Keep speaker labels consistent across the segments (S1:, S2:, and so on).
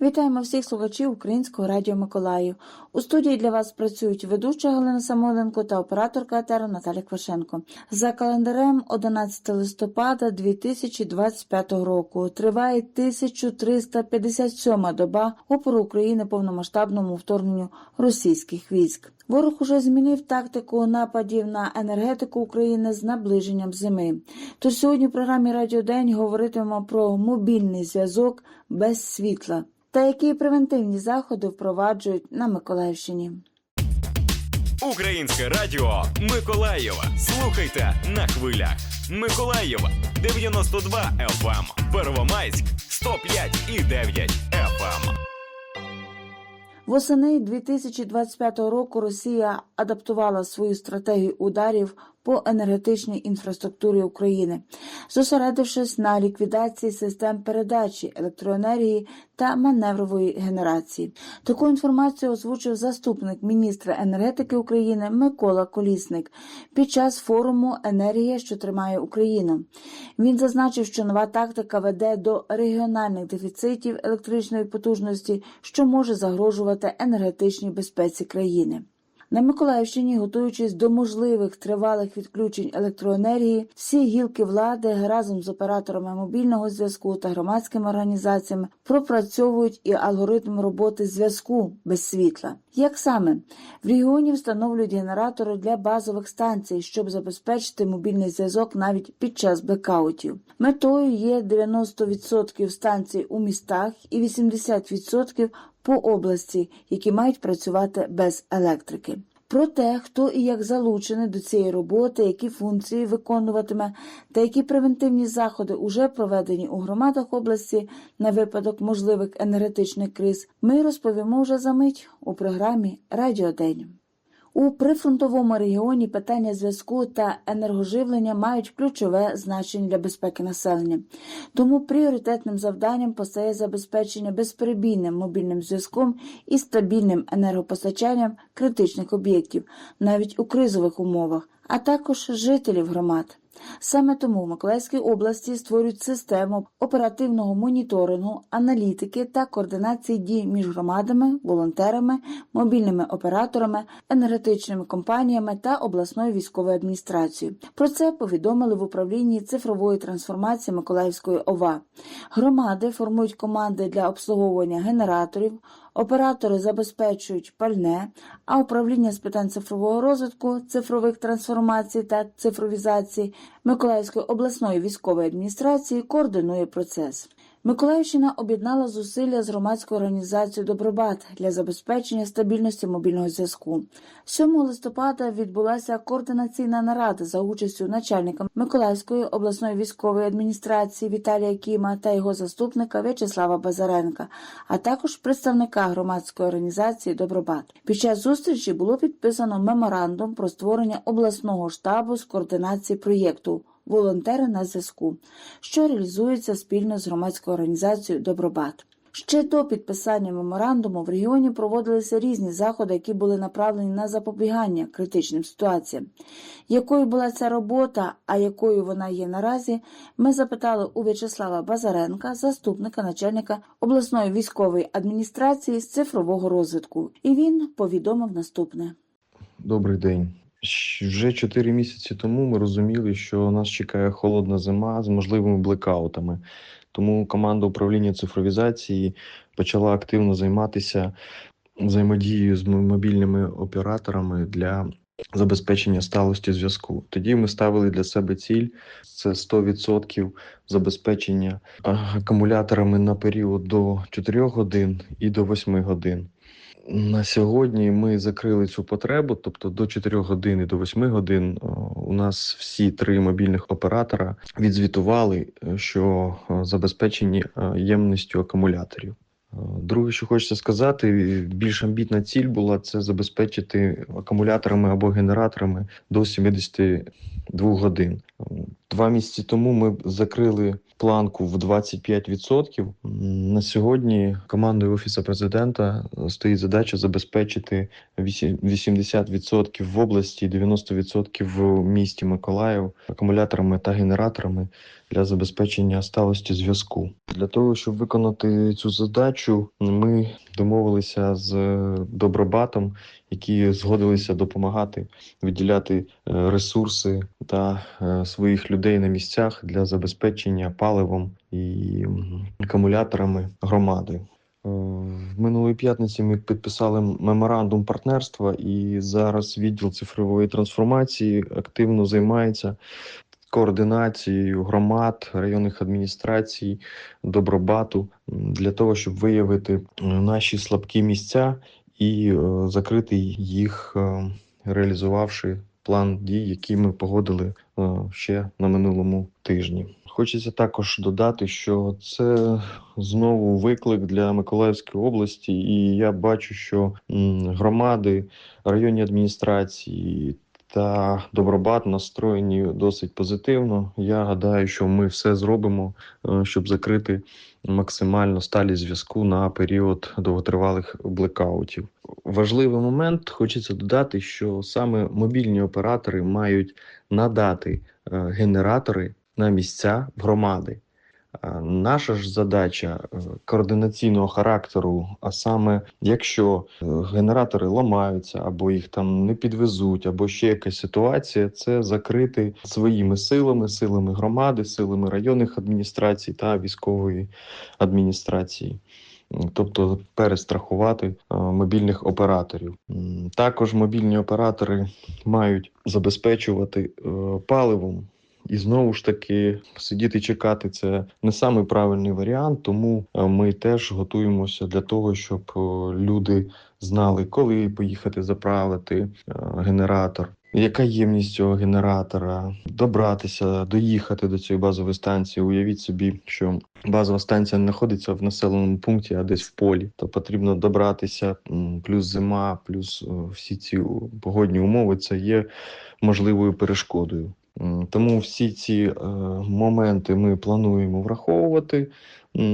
S1: Вітаємо всіх слухачів Українського радіо Миколаїв. У студії для вас працюють ведуча Галина Самойленко та операторка етеру Наталя Квашенко. За календарем 11 листопада 2025 року триває 1357 доба опору України повномасштабному вторгненню російських військ. Ворог уже змінив тактику нападів на енергетику України з наближенням зими. Тож сьогодні в програмі Радіо День говоритимемо про мобільний зв'язок без світла та які превентивні заходи впроваджують на Миколаївщині.
S2: Українське радіо Миколаєва. Слухайте на хвилях. Миколаєва 92 FM. Первомайськ 105 і 9 FM.
S1: Восени 2025 року Росія адаптувала свою стратегію ударів по енергетичній інфраструктурі України, зосередившись на ліквідації систем передачі електроенергії та маневрової генерації. Таку інформацію озвучив заступник міністра енергетики України Микола Колісник під час форуму Енергія, що тримає Україну. Він зазначив, що нова тактика веде до регіональних дефіцитів електричної потужності, що може загрожувати енергетичній безпеці країни. На Миколаївщині, готуючись до можливих тривалих відключень електроенергії, всі гілки влади разом з операторами мобільного зв'язку та громадськими організаціями пропрацьовують і алгоритм роботи зв'язку без світла. Як саме в регіоні встановлюють генератори для базових станцій, щоб забезпечити мобільний зв'язок навіть під час блекаутів. Метою є 90% станцій у містах і 80% по області, які мають працювати без електрики. Про те, хто і як залучений до цієї роботи, які функції виконуватиме, та які превентивні заходи уже проведені у громадах області на випадок можливих енергетичних криз, ми розповімо вже за мить у програмі Радіодень. У прифронтовому регіоні питання зв'язку та енергоживлення мають ключове значення для безпеки населення. Тому пріоритетним завданням постає забезпечення безперебійним мобільним зв'язком і стабільним енергопостачанням критичних об'єктів, навіть у кризових умовах, а також жителів громад. Саме тому в Миколаївській області створюють систему оперативного моніторингу, аналітики та координації дій між громадами, волонтерами, мобільними операторами, енергетичними компаніями та обласною військовою адміністрацією. Про це повідомили в управлінні цифрової трансформації Миколаївської ОВА. Громади формують команди для обслуговування генераторів. Оператори забезпечують пальне, а управління з питань цифрового розвитку, цифрових трансформацій та цифровізації Миколаївської обласної військової адміністрації координує процес. Миколаївщина об'єднала зусилля з громадською організацією Добробат для забезпечення стабільності мобільного зв'язку. 7 листопада відбулася координаційна нарада за участю начальника Миколаївської обласної військової адміністрації Віталія Кіма та його заступника В'ячеслава Базаренка, а також представника громадської організації Добробат. Під час зустрічі було підписано меморандум про створення обласного штабу з координації проєкту волонтери на зв'язку, що реалізується спільно з громадською організацією Добробат. Ще до підписання меморандуму в регіоні проводилися різні заходи, які були направлені на запобігання критичним ситуаціям. Якою була ця робота, а якою вона є наразі, ми запитали у В'ячеслава Базаренка, заступника начальника обласної військової адміністрації з цифрового розвитку, і він повідомив наступне.
S3: Добрий день. Вже чотири місяці тому ми розуміли, що нас чекає холодна зима з можливими блекаутами. Тому команда управління цифровізації почала активно займатися взаємодією з мобільними операторами для забезпечення сталості зв'язку. Тоді ми ставили для себе ціль це 100% забезпечення акумуляторами на період до 4 годин і до 8 годин. На сьогодні ми закрили цю потребу, тобто до 4 годин і до 8 годин у нас всі три мобільних оператора відзвітували, е, що е, забезпечені е, ємністю акумуляторів. Е, Друге, що хочеться сказати, більш амбітна ціль була це забезпечити акумуляторами або генераторами до 72 годин. Два місяці тому ми закрили планку в 25%. М, На сьогодні командою Офісу президента стоїть задача забезпечити вісі- 80% в області, 90% в місті Миколаїв акумуляторами та генераторами для забезпечення сталості зв'язку. Для того, щоб виконати цю задачу, ми домовилися з Добробатом, які згодилися допомагати виділяти е, ресурси та е, своїх людей на місцях для забезпечення паливом і акумуляторами громади. Е, В минулої п'ятниці ми підписали меморандум партнерства, і зараз відділ цифрової трансформації активно займається координацією громад, районних адміністрацій, добробату для того, щоб виявити е, наші слабкі місця і е, закрити їх, е, реалізувавши план дій, який ми погодили ще на минулому тижні. Хочеться також додати, що це знову виклик для Миколаївської області, і я бачу, що громади, районні адміністрації та Добробат настроєні досить позитивно. Я гадаю, що ми все зробимо, е, щоб закрити максимально сталі зв'язку на період довготривалих блекаутів. Важливий момент хочеться додати, що саме мобільні оператори мають надати е, генератори на місця громади. А Наша ж задача е, координаційного характеру, а саме якщо е, генератори ламаються, або їх там не підвезуть, або ще якась ситуація, це закрити своїми силами, силами громади, силами районних адміністрацій та військової адміністрації. Тобто перестрахувати е, мобільних операторів. Також мобільні оператори мають забезпечувати е, паливом і знову ж таки сидіти чекати це не самий правильний варіант, тому е, ми теж готуємося для того, щоб е, люди знали, коли поїхати заправити е, генератор. Яка ємність цього генератора? Добратися, доїхати до цієї базової станції. Уявіть собі, що базова станція не знаходиться в населеному пункті, а десь в полі. То потрібно добратися, плюс зима, плюс всі ці погодні умови. Це є можливою перешкодою. Тому всі ці е, моменти ми плануємо враховувати.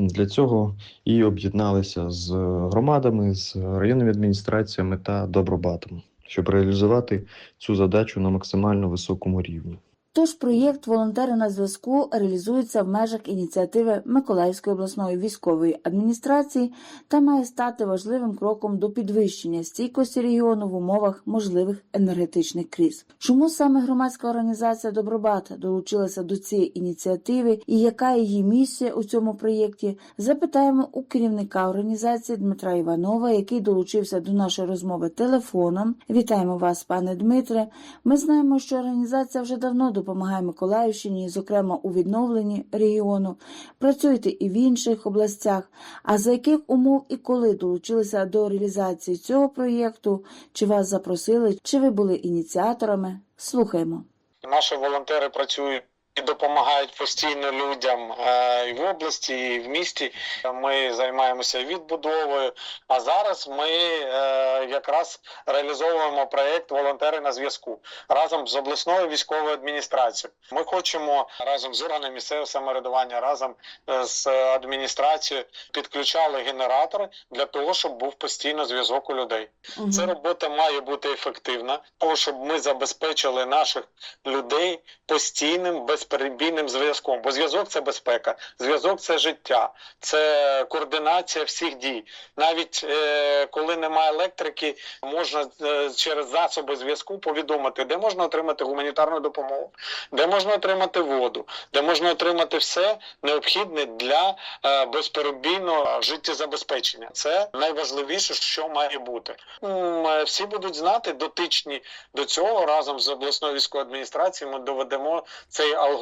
S3: Для цього і об'єдналися з громадами, з районними адміністраціями та добробатом, щоб реалізувати цю задачу на максимально високому рівні.
S1: Тож проєкт Волонтери на зв'язку реалізується в межах ініціативи Миколаївської обласної військової адміністрації та має стати важливим кроком до підвищення стійкості регіону в умовах можливих енергетичних кріз. Чому саме громадська організація Добробат долучилася до цієї ініціативи і яка її місія у цьому проєкті? Запитаємо у керівника організації Дмитра Іванова, який долучився до нашої розмови телефоном. Вітаємо вас, пане Дмитре. Ми знаємо, що організація вже давно допомагає Миколаївщині, зокрема у відновленні регіону. Працюєте і в інших областях. А за яких умов і коли долучилися до реалізації цього проєкту? Чи вас запросили, чи ви були ініціаторами? Слухаємо.
S4: Наші волонтери працюють і допомагають постійно людям е, і в області, і в місті. Ми займаємося відбудовою. А зараз ми е, якраз реалізовуємо проєкт Волонтери на зв'язку разом з обласною військовою адміністрацією. Ми хочемо разом з органами місцевого самоврядування, разом е, з адміністрацією підключали генератори для того, щоб був постійно зв'язок у людей. Ця робота має бути ефективна, тому щоб ми забезпечили наших людей постійним безперебійним зв'язком. Бо зв'язок це безпека, зв'язок це життя, це координація всіх дій. Навіть е, коли немає електрики, можна е, через засоби зв'язку повідомити, де можна отримати гуманітарну допомогу, де можна отримати воду, де можна отримати все необхідне для е, безперебійного життєзабезпечення. Це найважливіше, що має бути. Е, Всі будуть знати, дотичні до цього разом з обласною військовою адміністрацією. Ми доведемо цей алгоритм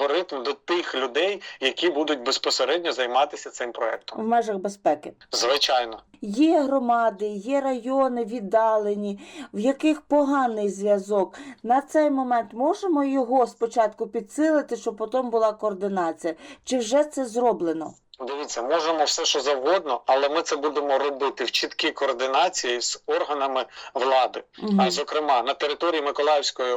S4: до тих людей, які будуть безпосередньо займатися цим проектом.
S1: В межах безпеки.
S4: Звичайно.
S1: Є громади, є райони віддалені, в яких поганий зв'язок. На цей момент можемо його спочатку підсилити, щоб потім була координація. Чи вже це зроблено?
S4: Дивіться, можемо все, що завгодно, але ми це будемо робити в чіткій координації з органами влади. А зокрема, на території Миколаївської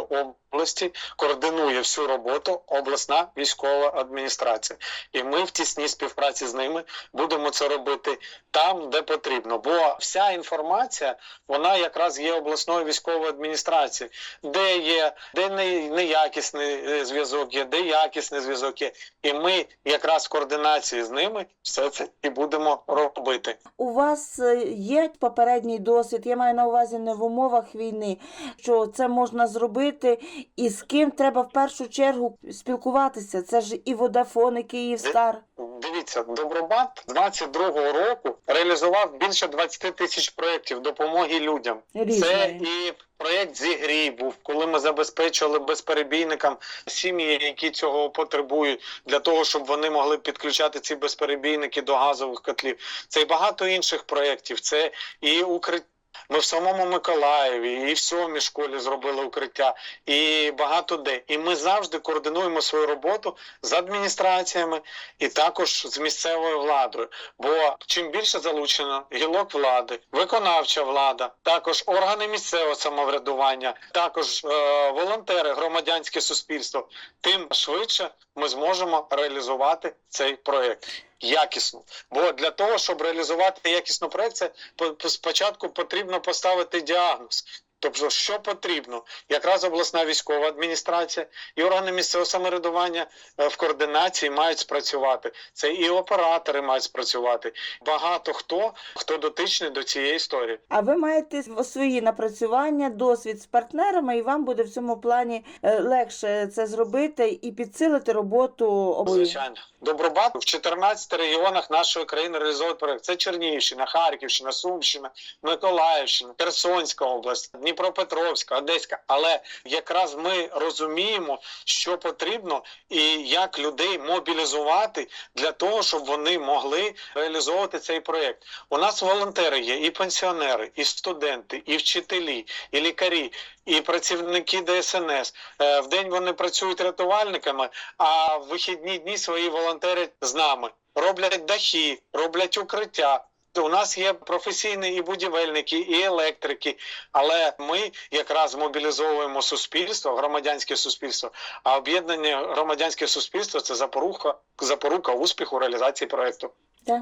S4: області координує всю роботу обласна військова адміністрація, і ми в тісній співпраці з ними будемо це робити там, де потрібно. Бо вся інформація вона якраз є обласною військовою адміністрацією, де є де неякісний е, зв'язок є, де якісний зв'язок є. І ми якраз в координації з ними все це і будемо робити.
S1: У вас е, є попередній досвід, я маю на увазі не в умовах війни, що це можна зробити, і з ким треба в першу чергу спілкуватися. Це ж і Водафон, і Київстар.
S4: Дивіться, Добробат з 22-го року реалізував більше 20 тисяч проєктів допомоги людям. Це і проєкт зігрій був, коли ми забезпечували безперебійникам сім'ї, які цього потребують, для того, щоб вони могли підключати ці безперебійники до газових котлів. Це і багато інших проєктів. Це і укриття. Ми в самому Миколаєві і в сьомій школі зробили укриття, і багато де. І ми завжди координуємо свою роботу з адміністраціями і також з місцевою владою. Бо чим більше залучено гілок влади, виконавча влада, також органи місцевого самоврядування, також е, волонтери, громадянське суспільство, тим швидше ми зможемо реалізувати цей проект. Якісно, бо для того, щоб реалізувати якісно проект, це по- по- спочатку потрібно поставити діагноз. Тобто, що потрібно, якраз обласна військова адміністрація і органи місцевого самоврядування е, в координації мають спрацювати. Це і оператори мають спрацювати. Багато хто хто дотичний до цієї історії.
S1: А ви маєте свої напрацювання, досвід з партнерами, і вам буде в цьому плані е, легше це зробити і підсилити роботу обоє.
S4: Звичайно, Добробат в 14 регіонах нашої країни реалізовують проект. Це Чернігівщина, Харківщина, Сумщина, Миколаївщина, Херсонська область, Дніпропетровська, Одеська. Але якраз ми розуміємо, що потрібно і як людей мобілізувати для того, щоб вони могли реалізовувати цей проект. У нас волонтери є, і пенсіонери, і студенти, і вчителі, і лікарі, і працівники ДСНС. Е, В день вони працюють рятувальниками, а в вихідні дні свої волонтери з нами роблять дахи, роблять укриття. У нас є професійні і будівельники, і електрики, але ми якраз мобілізовуємо суспільство, громадянське суспільство. А об'єднання громадянське суспільство це запорука, запорука успіху реалізації проекту.
S1: Так?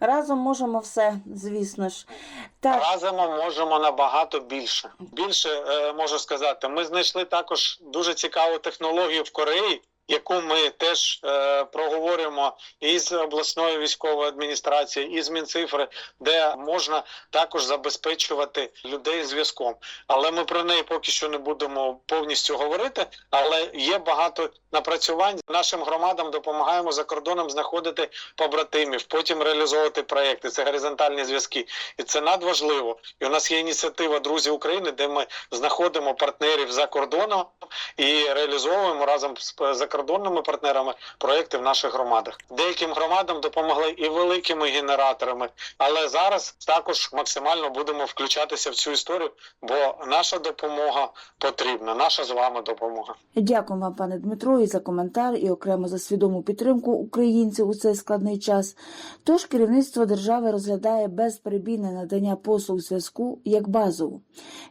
S1: Разом можемо все, звісно ж. Так,
S4: Разом можемо набагато більше. Більше е, можу сказати, ми знайшли також дуже цікаву технологію в Кореї, яку ми теж е, проговорюємо і з обласною військовою адміністрацією, і з Мінцифри, де можна також забезпечувати людей зв'язком. Але ми про неї поки що не будемо повністю говорити. Але є багато напрацювань. Нашим громадам допомагаємо за кордоном знаходити побратимів, потім реалізовувати проекти. Це горизонтальні зв'язки, і це надважливо. І у нас є ініціатива Друзі України, де ми знаходимо партнерів за кордоном і реалізовуємо разом з е, закордонними партнерами проекти в наших громадах. Деяким громадам допомогли і великими генераторами, але зараз також максимально будемо включатися в цю історію, бо наша допомога потрібна. Наша з вами допомога.
S1: дякую вам, пане Дмитро, і за коментар, і окремо за свідому підтримку українців у цей складний час. Тож керівництво держави розглядає безперебійне надання послуг зв'язку як базову.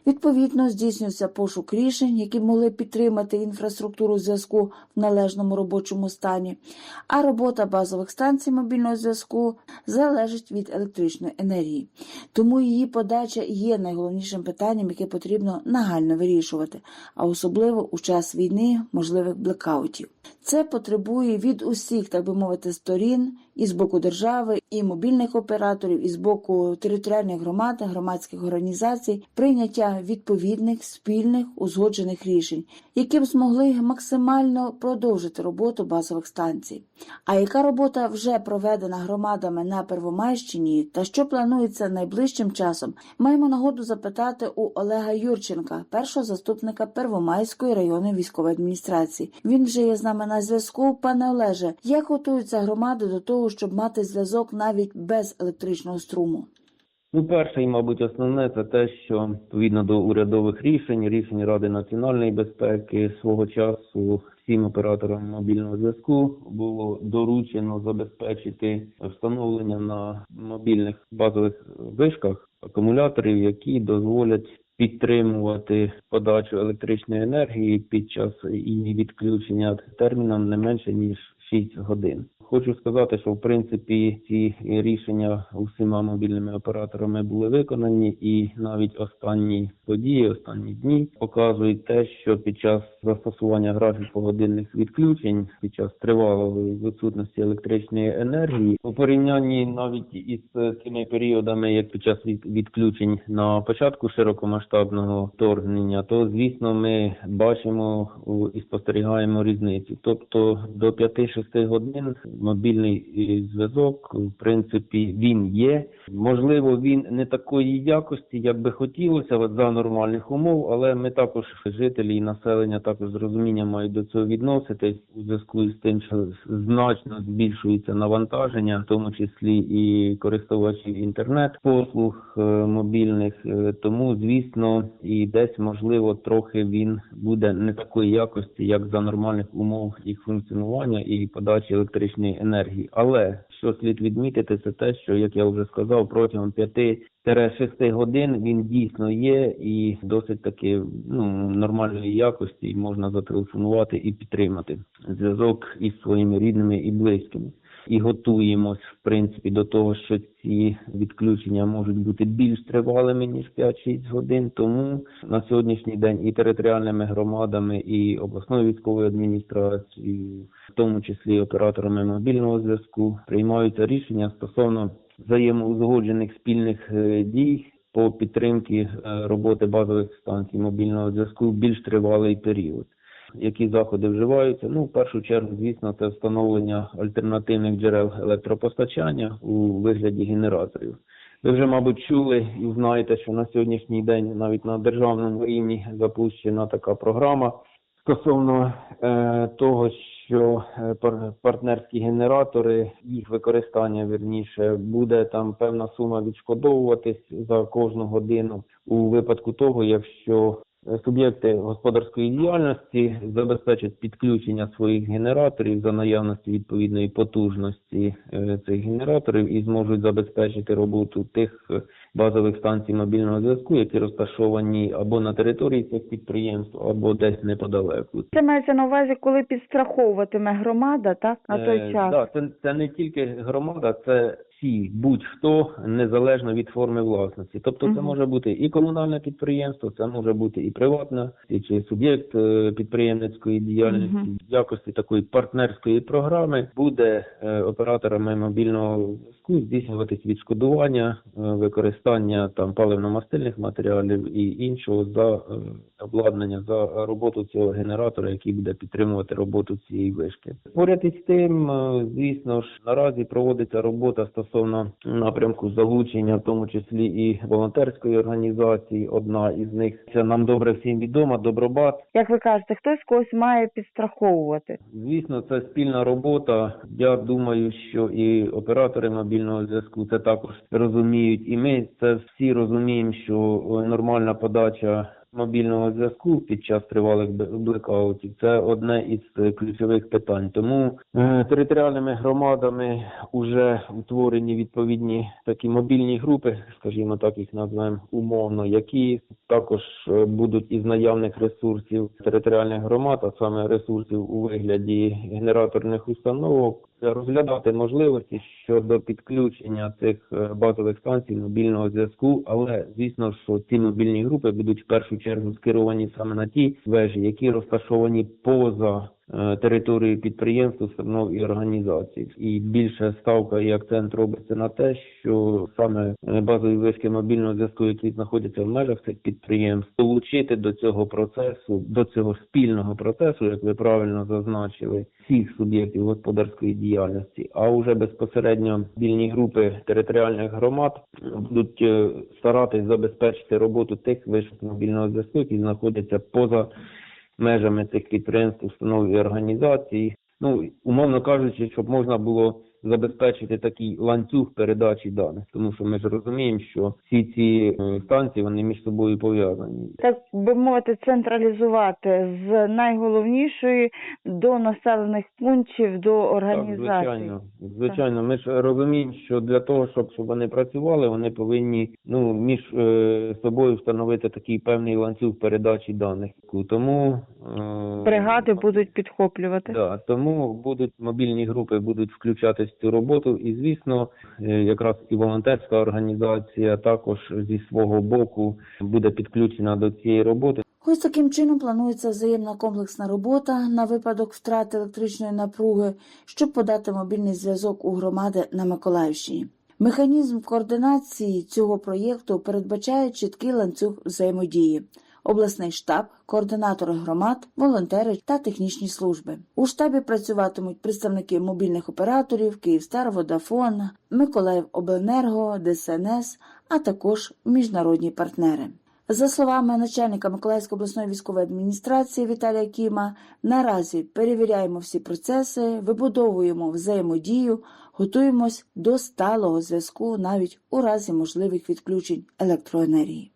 S1: Відповідно, здійснюється пошук рішень, які могли підтримати інфраструктуру зв'язку в належному робочому стані. А робота базових станцій мобільного зв'язку залежить від електричної енергії. Тому її подача є найголовнішим питанням, яке потрібно нагально вирішувати, а особливо у час війни можливих блекаутів. Це потребує від усіх, так би мовити, сторін і з боку держави, і мобільних операторів, і з боку територіальних громад, громадських організацій, прийняття відповідних спільних узгоджених рішень, які б змогли максимально продовжити роботу базових станцій. А яка робота вже проведена громадами на Первомайщині та що планується найближчим часом, маємо нагоду запитати у Олега Юрченка, першого заступника Первомайської районної військової адміністрації. Він вже є з нами на зв'язку. Пане Олеже, як готуються громади до того, щоб мати зв'язок навіть без електричного струму?
S5: Ну, перше і, мабуть, основне це те, що відповідно до урядових рішень, рішень Ради національної безпеки свого часу всім операторам мобільного зв'язку було доручено забезпечити встановлення на мобільних базових вишках акумуляторів, які дозволять підтримувати подачу електричної енергії під час її відключення терміном не менше ніж 6 годин. Хочу сказати, що в принципі ці рішення усіма мобільними операторами були виконані, і навіть останні події, останні дні показують те, що під час застосування графіко-годинних відключень, під час тривалої відсутності електричної енергії, у порівнянні навіть із тими періодами, як під час відключень на початку широкомасштабного вторгнення, то звісно ми бачимо і спостерігаємо різницю. Тобто до 5-6 годин мобільний е, зв'язок, в принципі, він є. Можливо, він не такої якості, як би хотілося от за нормальних умов, але ми також жителі і населення також з розумінням мають до цього відноситись у зв'язку з тим, що значно збільшується навантаження, в тому числі і користувачів інтернет-послуг е, мобільних. Е, Тому, звісно, і десь можливо трохи він буде не такої якості, як за нормальних умов їх функціонування і подачі електричної енергії. Але що слід відмітити, це те, що як я вже сказав, протягом 5-6 годин він дійсно є і досить таки ну нормальної якості, і можна зателефонувати і підтримати зв'язок із своїми рідними і близькими. І готуємось в принципі до того, що ці відключення можуть бути більш тривалими ніж 5-6 годин. Тому на сьогоднішній день і територіальними громадами, і обласною військовою адміністрацією, в тому числі операторами мобільного зв'язку, приймаються рішення стосовно взаємоузгоджених спільних е, дій по підтримці е, роботи базових станцій мобільного зв'язку в більш тривалий період. Які заходи вживаються? Ну, в першу чергу, звісно, це встановлення альтернативних джерел електропостачання у вигляді генераторів. Ви вже, мабуть, чули і знаєте, що на сьогоднішній день навіть на державному рівні запущена така програма стосовно е, того, що е, партнерські генератори, їх використання вірніше, буде там певна сума відшкодовуватись за кожну годину у випадку того, якщо суб'єкти господарської діяльності забезпечать підключення своїх генераторів за наявності відповідної потужності е, цих генераторів і зможуть забезпечити роботу тих е, базових станцій мобільного зв'язку, які розташовані або на території цих підприємств, або десь неподалеку.
S1: Це мається на увазі, коли підстраховуватиме громада, так на той
S5: Е,
S1: час.
S5: Да, це, це не тільки громада, це всі, будь-хто, незалежно від форми власності. Тобто це може бути і комунальне підприємство, це може бути і приватне, і чи суб'єкт е, підприємницької діяльності.
S1: Мгм.
S5: В якості такої партнерської програми буде е, операторами мобільного зв'язку здійснюватись відшкодування, е, використання там паливно-мастильних матеріалів і іншого за е, обладнання за роботу цього генератора, який буде підтримувати роботу цієї вишки. Поряд із тим, е, звісно ж, наразі проводиться робота стосовно напрямку залучення, в тому числі і волонтерської організації. Одна із них це нам добре всім відома. Добробат.
S1: Як ви кажете, хтось когось має підстраховувати.
S5: Звісно, це спільна робота. Я думаю, що і оператори мобільного зв'язку це також розуміють, і ми це всі розуміємо, що е, нормальна подача мобільного зв'язку під час тривалих блекаутів це одне із е, ключових питань. Тому е, територіальними громадами вже утворені відповідні такі мобільні групи, скажімо так, їх назвемо умовно, які також будуть із наявних ресурсів територіальних громад, а саме ресурсів у вигляді генераторних установок, розглядати можливості щодо підключення цих е, базових станцій мобільного зв'язку. Але звісно, що ці мобільні групи будуть в першу чергу скеровані саме на ті вежі, які розташовані поза е, територією підприємств, установ і організацій. І більше ставка і акцент робиться на те, що саме е, базові вишки мобільного зв'язку, які знаходяться в межах цих підприємств, долучити до цього процесу, до цього спільного процесу, як ви правильно зазначили, всіх суб'єктів господарської діяльності, а вже безпосередньо вільні групи територіальних громад будуть е, старатись забезпечити роботу тих вишок мобільного зв'язку, які знаходяться поза межами цих підприємств, установ і організацій. Ну, умовно кажучи, щоб можна було забезпечити такий ланцюг передачі даних, тому що ми ж розуміємо, що всі ці е, станції вони між собою пов'язані.
S1: Так би мовити, централізувати з найголовнішої до населених пунктів, до
S5: Так,
S1: організацій.
S5: звичайно, звичайно. Ми ж розуміємо, що для того, щоб, щоб вони працювали, вони повинні ну між е, собою встановити такий певний ланцюг передачі даних. Тому е,
S1: Бригади будуть підхоплювати.
S5: Да, тому будуть мобільні групи будуть включатись цю роботу, і звісно, е, якраз і волонтерська організація також зі свого боку буде підключена до цієї роботи.
S1: Ось таким чином планується взаємна комплексна робота на випадок втрати електричної напруги, щоб подати мобільний зв'язок у громади на Миколаївщині. Механізм координації цього проєкту передбачає чіткий ланцюг взаємодії. Обласний штаб, координатори громад, волонтери та технічні служби. У штабі працюватимуть представники мобільних операторів, Київстар, Водафон, Миколаївобленерго, ДСНС, а також міжнародні партнери. За словами начальника Миколаївської обласної військової адміністрації Віталія Кіма, наразі перевіряємо всі процеси, вибудовуємо взаємодію, готуємось до сталого зв'язку навіть у разі можливих відключень електроенергії.